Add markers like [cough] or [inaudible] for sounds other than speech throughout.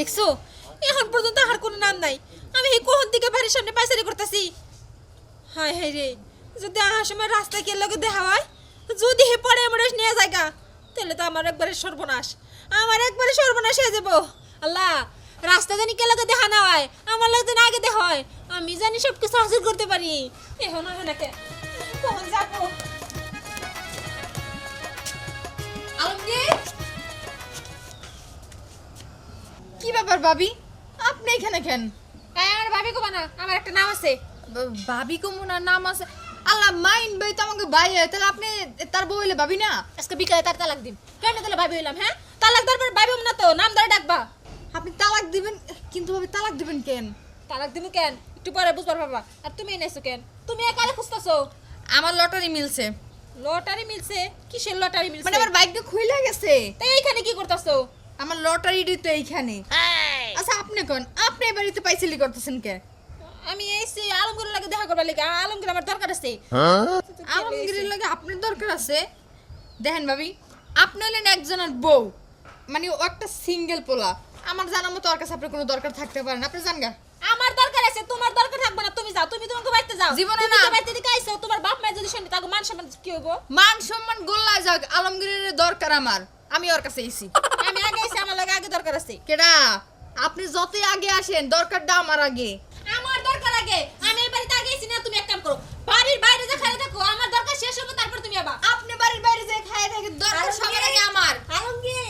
দেখছ? এখন পর্যন্ত আর কোনো নাম নাই। আমি এই কোহন দিকে বাড়ির সামনে পাইচারি করতেছি। হায় হায় রে, যদি আহার সময় রাস্তায় কে লোকে দেখা হয়, যদি হে পরে এমরেস নিয়ে জায়গা তাহলে তো আমার একবারে সর্বনাশ। আমার একবারে সর্বনাশ হয়ে যাব। আল্লাহ রাস্তা জানি কে লোকে দেখা না হয়, আমার লোক যেন আগে দেখা হয়, আমি জানি সব কিছু হাসিল করতে পারি। এখন হয় না কে যাব? আলমগীর? কি ব্যাপার ভাবি? আপনি এখানে কেন? আমার ভাবি কবা না আমার একটা নাম আছে। ভাবি কমুনার নাম আছে। আল্লাহ মাইন ভাই তো আমাকে ভাই হয়। তাহলে আপনি তার বউ হইলে ভাবি না? আজকে বিকালে তার তালাক দিন কেন তাহলে ভাবি হইলাম হ্যাঁ? তালাক দেওয়ার পর ভাবি না তো? নাম ধরে ডাকবা। আপনি তালাক দিবেন? কিন্তু ভাবি তালাক দিবেন কেন? তালাক দিমু কেন? একটু পরে বুঝবার বাবা আর তুমি এনেছো কেন? তুমি একালে খুঁজতেছো? আমার লটারি মিলছে। লটারি মিলছে? কিসের লটারি মিলছে? মানে আমার বাইকটা খুইলা গেছে। তাই এইখানে কি করতেছো? আমার লটারিটি তো এইখানে। আচ্ছা আপনি কোন? আপনি বাড়িতে পাইছিলি করতেছেন কে? আমি এসে আলমগীর লাগে দেখা করবার লাগে। আলমগীর আমার দরকার আছে। আলমগীরের লাগে আপনার দরকার আছে। দেখেন ভাবি আপনি হলেন একজনের বউ। মানে ও একটা সিঙ্গেল পোলা। আমার জানার মতো ওর কাছে আপনার কোনো দরকার থাকতে পারে না। আপনি জান গা? আমার দরকার আছে তোমার দরকার থাকবে না তুমি যাও। তুমি তোমাকে বাড়িতে যাও। জীবনে তুমি না। তো বাড়িতে দিকে আইছো তোমার বাপ মা যদি শুনি তাকে মান সম্মান কি হইব? মান সম্মান গোল্লা যাক আলমগীরের দরকার আমার। আমি ওর কাছে এসি আমি আগে আগে দরকার আছে। কেডা? আপনি যতই আগে আসেন দরকারটা আমার আগে। আমার দরকার আগে। আমি এই বাড়িতে আগে এসেছি না তুমি এক কাম করো। বাড়ির বাইরে যে খালি থাকো আমার দরকার শেষ হবে তারপর তুমি আবার। আপনি বাড়ির বাইরে যে খায় থাকে দরকার সবার আগে আমার। আলমগীর।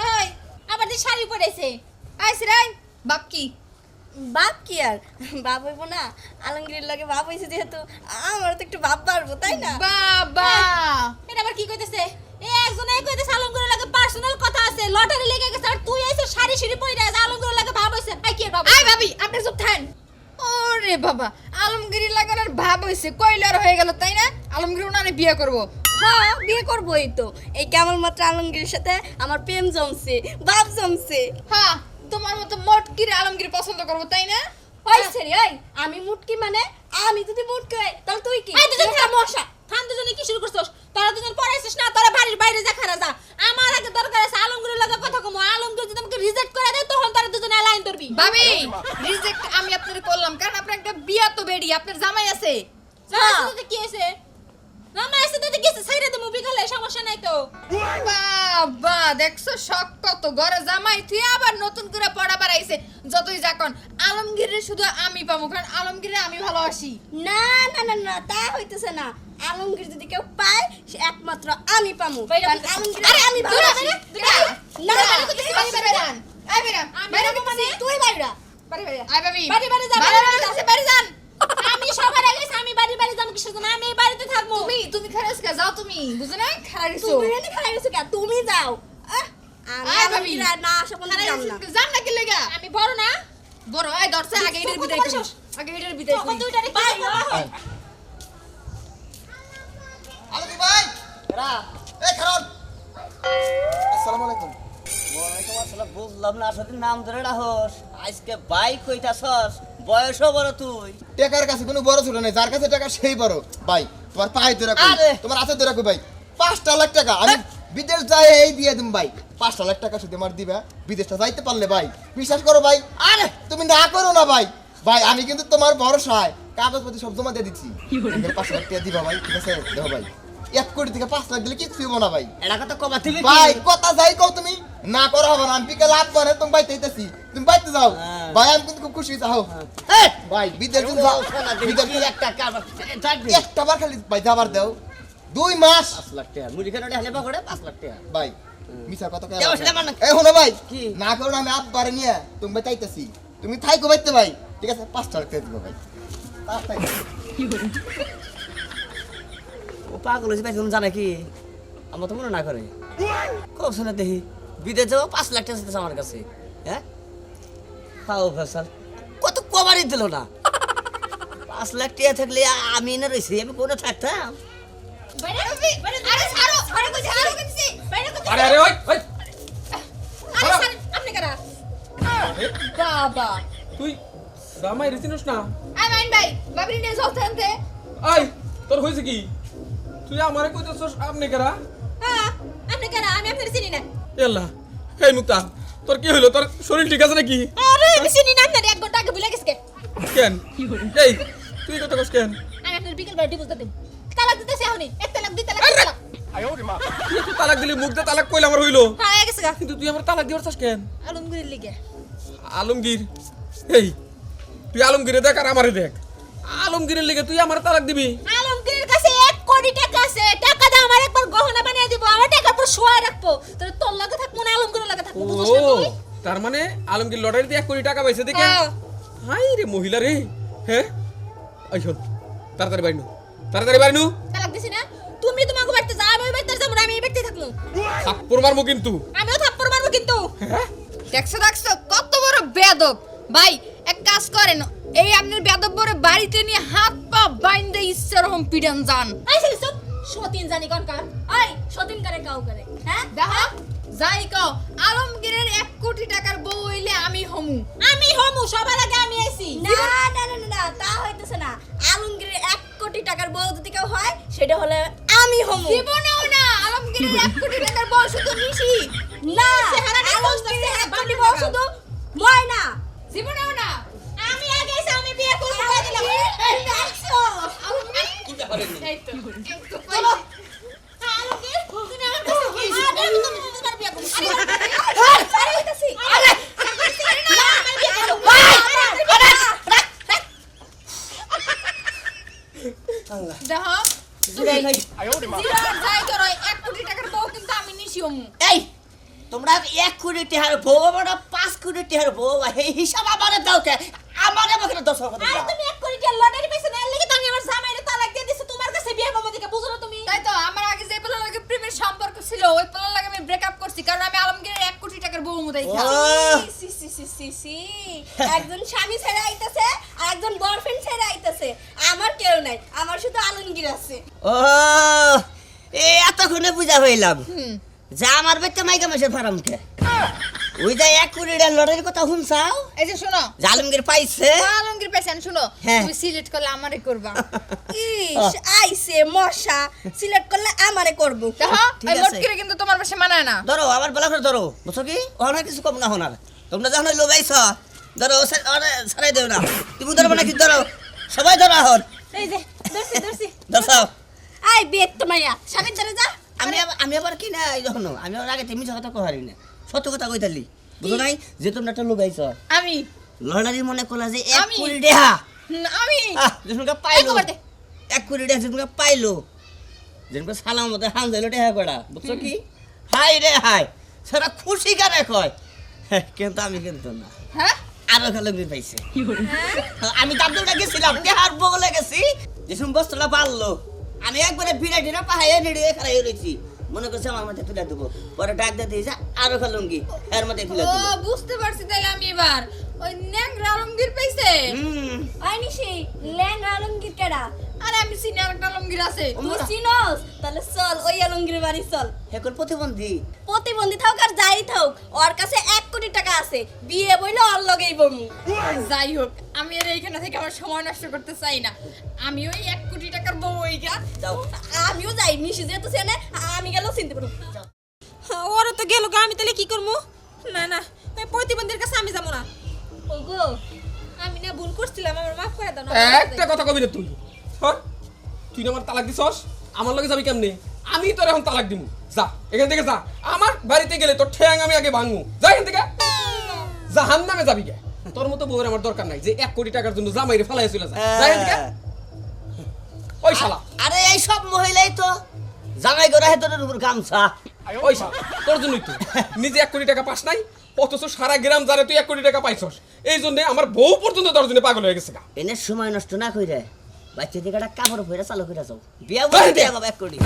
হেই আবার যে শাড়ি পরেছে আইস রাই বাপ কি? বাপ কি আর? বাপ হইব না। আলমগীরের লাগে বাপ হয়েছে যেহেতু আমার তো একটু বাপ পারব তাই না? বাবা। এটা আবার কি কইতেছে? এ একজন কইতেছে আলমগীরের লাগে পার্সোনাল কথা আছে লটারি লেগে গেছে আর তুই এসে শাড়ি সিঁড়ি পরে আছে আলমগীরের লাগে ভাব হইছে আই কি বাবা আই ভাবি আপনি চুপ থাকেন। ওরে বাবা আলমগিরি লাগানোর ভাব হইছে কয়লার হয়ে গেল তাই না? আলমগিরি ওনারে বিয়ে করব। হ্যাঁ বিয়ে করবোই তো। এই কেমন মাত্র আলমগীরের সাথে আমার প্রেম জমছে ভাব জমছে। হ্যাঁ তোমার মতো মটকির আলমগিরি পছন্দ করব তাই না? ওই ছেড়ে ওই আমি মুটকি মানে আমি যদি মুটকি হই তাহলে তুই কি? এই দুজন মশা। থাম দুজনে কি শুরু করছস তোরা দুজন পড়াইছিস না তোরা বাড়ির বাইরে যা খারা যা আমার আগে দরকার আছে আলমগীরের লাগে কথা কমো আলমগীর যদি আমাকে রিজেক্ট করে দেয় তখন তোরা দুজনে লাইন ধরবি ভাবি রিজেক্ট আমি আপনার করলাম কারণ আপনার একটা বিয়া তো বেডি আপনার জামাই আছে জামাই সাথে কি হয়েছে জামাই সাথে তো গেছে সাইরে তো মুভি গেলে সমস্যা নাই তো বাবা দেখছ শখ কত ঘরে জামাই তুই আবার নতুন করে পড়া বাড়াইছে যতই যাকন আলমগীরের শুধু আমি পাবো কারণ আলমগীরে আমি ভালোবাসি না না না না তা হইতেছে না আলমগীর যদি কেউ পায় সে একমাত্র আমি পামু। আলমগীর আমি ভালোবাসি বেরে। না বাইরে বেরে। এই বেরে। মানে? তুই বাইরা বাড়ি বাড়ি আয় ভাবি। বাড়ি বাড়ি যা, বাইরে বাড়ি বেরে যা। করতেছি, বাইরে যান। আমি সবার আগে আমি বাড়ি বাড়ি যাব কিসের জন্য? আমি এই বাড়িতে থাকব। তুমি তুমি খারাপ কা? যাও তুমি বুঝো না খারাপ তুমি এনে খাই কে? তুমি যাও। আহ, আমি আয় ভাবি। আলমগীর না যাম না। কি? লাগা? আমি বড় না। বড় আয় দরছে আগে এটার বিদায় করি। আগে এটার বিদায় তখন দুইটারে কি করব? আলমগীর ভাই। এই খারাপ আসসালামু আলাইকুম। ওয়ালাইকুম আসসালাম বুঝলাম না আসলে নাম ধরে রাখস। আজকে বাইক কইতাছস বয়সও বড় তুই। টাকার কাছে কোনো বড় ছোট নেই যার কাছে টাকা সেই বড়। ভাই তোমার পায়ে ধরে রাখো আরে! তোমার হাতে ধরে রাখো ভাই। পাঁচটা লাখ টাকা আমি বিদেশ যাই এই দিয়ে দিম ভাই। পাঁচটা লাখ টাকা শুধু আমার দিবা বিদেশটা যাইতে পারলে ভাই। বিশ্বাস করো ভাই। আরে! তুমি না করো না ভাই। ভাই আমি কিন্তু তোমার ভরসায় কাগজপত্র সব জমা দিয়ে দিচ্ছি। তুমি পাঁচ লাখ টাকা দিবা ভাই। ঠিক আছে? দেখো ভাই। এক কোটি থেকে পাঁচ লাখ দিলে হব না ভাই। এটা কথা কবা তুমি ভাই কথা যাই কও তুমি। না করো হবে না আমি বিকেল আট মানে তুমি বাইতে আইতাছি। তুমি বাইতে যাও। হ্যাঁ। ভাই আমি কিন্তু খুব খুশি যাও। ভাই বিদেশ যাও বিদেশ একটা একটা বার খালি ভাই যাবার দাও। দুই মাস। পাঁচ লাখ টাকা। মুড়ি খেয়ে হেলে পাকড়ে পাঁচ লাখ টাকা। ভাই মিছা না। এই শোনো ভাই কি? না করো না আমি আব্বারে নিয়ে তুমি বাইতে আইতাছি। তুমি থাইকো বাইতে ভাই। ঠিক আছে পাঁচটা লাখ টাকা দিব ভাই। ও পাগল হয়েছে তুমি জানে কি? আমার তো মনে না করে। কব শোনা দেখি। বিদেশ যাব পাঁচ লাখ টাকা দিতেছে আমার কাছে। হ্যাঁ? খাও ফেসাল। কত কবারই দিল না। পাঁচ লাখ টাকা থাকলে আমি এনে রয়েছি আমি কোনো থাকতাম? বাবা। তুই জামাই রেছিনস না? আয় মাইন ভাই বাবরি নিয়ে যাও থানতে আই তোর হয়েছে কি? তুই আমারে কইতেছস আপনি কারা? হ্যাঁ, আপনি কারা? আমি আপনার চিনি না। এল্লা এই মুক্তা তোর কি হইল? তোর শরীর ঠিক আছে নাকি? আরে আমি চিনি না আপনার এক ঘণ্টা আগে ভুলে গেছে কেন? এই তুই কথা কস কেন? আমি আপনার বিকেল বেলা ডিভোর্স দিতে তালাক দিতেছি এখনই। এক তালাক দুই তালাক তিন তালাক। তুই তালাক দিলি মুখ দিয়ে তালাক কইলে আমার হইল। হ্যাঁ গেছে গা। কিন্তু তুই আমার তালাক দিবার চাস কেন? আলমগীরের লিগে। আলমগীর এই তুই আলমগীরে দেখ আর আমারে দেখ। আলমগীরের লিগে তুই আমার তালাক দিবি। আলমগীরের কাছে এক কোটি টাকা আছে। টাকা দিয়ে আমার একবার গহনা বানিয়ে দিব। আমার টাকা শোয়া রাখব। তোর তোর লাগে থাকব না আলমগীরের লাগে থাকব বুঝছ না তুই? তার মানে আলমগীর লটারিতে এক কোটি টাকা পাইছে দেখে? হ্যাঁ। হাই রে মহিলা রে। হ্যাঁ? শোন তাড়াতাড়ি বাড়ি নু তাড়াতাড়ি বাড়ি নু তালাক দিছি না? তুমি তোমাকে বাড়িতে যাও আমি বাড়িতে যাব আমি এই বাড়িতে থাকব। থাপ্পড় মারবো কিন্তু। আমিও থাপ্পড় মারবো কিন্তু। হ্যাঁ? দেখছ দেখছ কত বড় বেদব ভাই এক কাজ করেন এই আপনার বেদব বড় বাড়িতে নিয়ে হাত পা বাইন্দে ইচ্ছা রকম পিডান যান। আই সেই সব সতীন জানি কোন কার ওই সতীন কারে কাউ করে হ্যাঁ দেখা যাই কও আলমগীরের এক কোটি টাকার বউ হইলে আমি হমু আমি হমু সবার আগে আমি আইছি না না না না, তা হইতেছে না আলমগীরের এক কোটি টাকার বউ যদি কেউ হয় সেটা হলে আমি হমু জীবনেও না আলমগীরের এক কোটি টাকার বউ শুধু নিশি না আলমগীরের এক কোটি বউ। শুধু ময়না জীবনেও না আমি আগে আমি বিয়ে করব দিলাম এই এই তো চলো পাইছি। আলমগীর তুমি আমার কাছে কি আরে আমি তো তোমার বিয়ে করব আরে আরে হইতাছি আরে আমার বিয়ে করব দেখো জিরার যাই করো এক কোটি টাকার বউ কিন্তু আমি নিশি এই তোমরা এক কোটি টেহার বউ আমরা পাঁচ কোটি টেহার বউ এই হিসাব আমারে দাও কে আমারে আমাকে দশ কথা আরে তুমি এক কোটি টাকা লটারি পাইছো না লাগি তো আমার জামাইরে তালাক দিয়ে দিছি তোমার কাছে বিয়ে করব দিকে বুঝো না তুমি তাই তো আমার আগে যে পোলার লাগে প্রেমের সম্পর্ক ছিল ওই পোলার লাগে আমি ব্রেকআপ করছি কারণ আমি আলমগীরের এক কোটি টাকার বউ মুদাই ও সি সি সি সি সি একজন স্বামী ছেড়ে আইতাছে একজন বয়ফ্রেন্ড ছেড়ে আইতাছে। আমার কেউ নাই আমার শুধু আলমগীর আছে। ও এ এতক্ষণে বুঝা হইলাম। যা আমার বেতে মাইকা মাসের ফারামকে ওই যে এক টাকার লটারির কথা শুনছাও? এই যে শোনো। জালমগীর পাইছে? আলমগীর পেছেন শুনো। হ্যাঁ। তুমি সিলেক্ট করলে আমারে করবা। [laughs] ইস আইছে মশা। সিলেক্ট করলে আমারে করব। দেখো এই আছে। লটকিরে কিন্তু তোমার পাশে মানায় না। ধরো আবার বেলা করে ধরো। বুঝছ কি? অনেক কিছু কম না হনার। তোমরা যখন লোবাইছ ধরো ছাড়াই দেও না। তুমি ধরো নাকি? ধরো। সবাই ধরো এখন। এই যে আই বিয়ে তো মাইয়া। স্বামীর ধরে যা। আমি আমি আবার কি না যখন আমি আবার আগে তুমি কথা কহারি না। সত্য কথা কইতালি বুঝো নাই? যে তোমরা একটা আমি। লড়ারি মনে করলা যে এক? কোটি দেহা। আমি। আহ পাইলো। এক কোটি দেহা যেসমকে পাইলো। যেসমকে সালাম মতো হান যাইলো দেহা করা বুঝছ কি? হাই রে হাই সেটা খুশি কারে কয়? কিন্তু আমি কিন্তু না। হ্যাঁ? আরও ভালো মেয়ে পাইছে। আমি দামদুটা গেছিলাম দেহার বগলে গেছি? যেসব বস্তুটা পারল। আমি একবারে বিড়া না পাহাড়ে নেড়িয়ে খারাই রয়েছি মনে করছে আমার মাথায় তুলে দেবো। পরে ডাক দিয়ে দিয়েছে আরও খালুঙ্গি এর মধ্যে তুলে দেবো। বুঝতে পারছি তাহলে আমি এবার। ওই ন্যাংরা আলমগীর পাইছে? হুম। আই সেই ল্যাংরা আলমগীর কেডা? আরে আমি চিনি একটা আছে। তুই চিনস? তাহলে চল ওই বাড়ি চল। হেকল প্রতিবন্ধী। প্রতিবন্ধী থাক আর যাই থাক ওর কাছে এক কোটি টাকা আছে। বিয়ে বইলে ওর লগেই বমু। যাই হোক আমি আর এইখানে থেকে আমার সময় নষ্ট করতে চাই না। আমি ওই এক কোটি টাকার বউ আমিও যাই। নিশি যেহেতু চেনে আমি গেলেও চিনতে পারব। ওরা তো গেল আমি তাহলে কি করব না না ওই প্রতিবন্ধীর কাছে আমি যাব না। ওগো আমি না ভুল করছিলাম আমার মাফ করে দাও না। একটা কথা কবি না তুই। তুই আমার তালাক দিছস আমার লগে যাবি কেমনে? আমি তোর এখন তালাক দিমু। যা এখান থেকে যা। আমার বাড়িতে গেলে তোর ঠ্যাং আমি আগে ভাঙমু। যা এখান থেকে। জাহান নামে যাবি গে। তোর মতো বউয়ের আমার দরকার নাই যে এক কোটি টাকার জন্য জামাইরে ফেলাই চলে যায়। যা এখান থেকে। ওই শালা। আরে এই সব মহিলাই তো। জামাই গড়া হেতনের উপর গামছা। ওই শালা তোর জন্যই তো। নিজে এক কোটি টাকা পাস নাই অথচ সারা গ্রাম জানে তুই এক কোটি টাকা পাইছস। এই জন্য আমার বউ পর্যন্ত তোর জন্য পাগল হয়ে গেছে এনে সময় নষ্ট না কইরে। বাচ্চা দিকে একটা কাপড় পরে চালু করে যাও। বিয়া বলে বিয়া বাবা এক কোটি।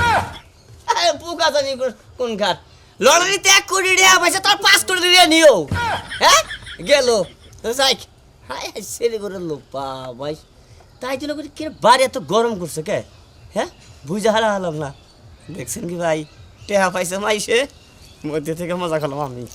পুকা জানি কোন- ঘাট। লটারিতে এক কোটি টাকা পাইছে তোর পাঁচ কোটি টাকা নিও। হ্যাঁ? গেল। যাই। হাই হাই ছেলে করে লোক ভাই তাই জন্য করে কে বাড়ি এত গরম করছে কে? হ্যাঁ? বুঝা হারা হলাম না। দেখছেন কি ভাই? টেহা পাইছে মাইসে। মধ্যে থেকে মজা খেলাম আমি।